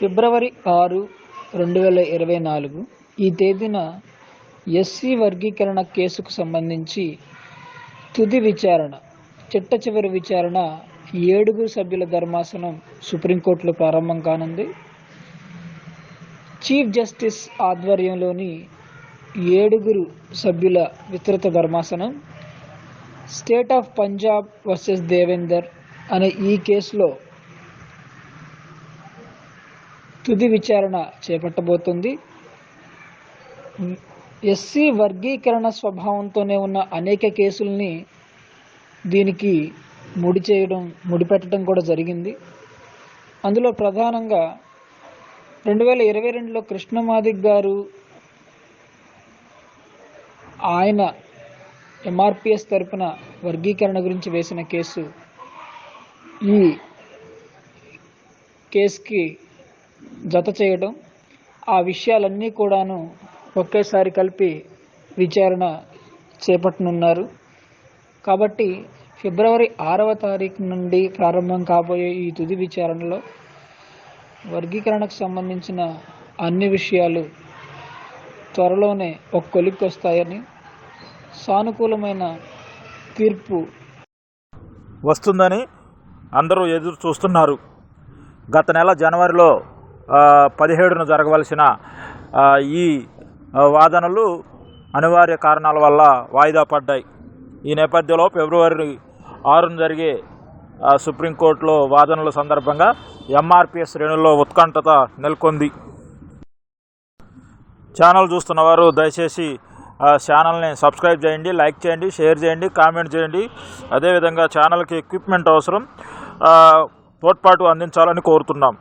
ఫిబ్రవరి ఆరు రెండు వేల ఇరవై నాలుగు. ఈ తేదీన ఎస్సీ వర్గీకరణ కేసుకు సంబంధించి తుది విచారణ చిట్ట చివరి విచారణ ఏడుగురు సభ్యుల ధర్మాసనం సుప్రీంకోర్టులో ప్రారంభం కానుంది. చీఫ్ జస్టిస్ ఆధ్వర్యంలోని ఏడుగురు సభ్యుల విస్తృత ధర్మాసనం state of Punjab versus Devender అనే ఈ కేసులో తుది విచారణ చేపట్టబోతుంది. ఎస్సీ వర్గీకరణ స్వభావంతోనే ఉన్న అనేక కేసుల్ని దీనికి ముడి చేయడం ముడిపెట్టడం కూడా జరిగింది. అందులో ప్రధానంగా రెండు వేల ఇరవై రెండులో కృష్ణమాదిక్ గారు ఆయన ఎంఆర్పిఎస్ తరపున వర్గీకరణ గురించి వేసిన కేసు. ఈ కేసుకి జత చేయడం ఆ విషయాలన్నీ కూడాను ఒకేసారి కలిపి విచారణ చేపట్టనున్నారు. కాబట్టి ఫిబ్రవరి ఆరవ తారీఖు నుండి ప్రారంభం కాబోయే ఈ తుది విచారణలో వర్గీకరణకు సంబంధించిన అన్ని విషయాలు త్వరలోనే ఒక కొలిక్కి వస్తాయని సానుకూలమైన తీర్పు వస్తుందని అందరూ ఎదురు చూస్తున్నారు. గత నెల జనవరిలో పదిహేడున జరగవలసిన ఈ వాదనలు అనివార్య కారణాల వల్ల వాయిదా పడ్డాయి. ఈ నేపథ్యంలో ఫిబ్రవరి ఆరున జరిగే సుప్రీంకోర్టులో వాదనల సందర్భంగా ఎంఆర్పిఎస్ శ్రేణుల్లో ఉత్కంఠత నెలకొంది. ఛానల్ చూస్తున్న వారు దయచేసి ఛానల్ని సబ్స్క్రైబ్ చేయండి లైక్ చేయండి షేర్ చేయండి కామెంట్ చేయండి. అదేవిధంగా ఛానల్కి ఎక్విప్మెంట్ అవసరం తోడ్పాటు అందించాలని కోరుతున్నాం.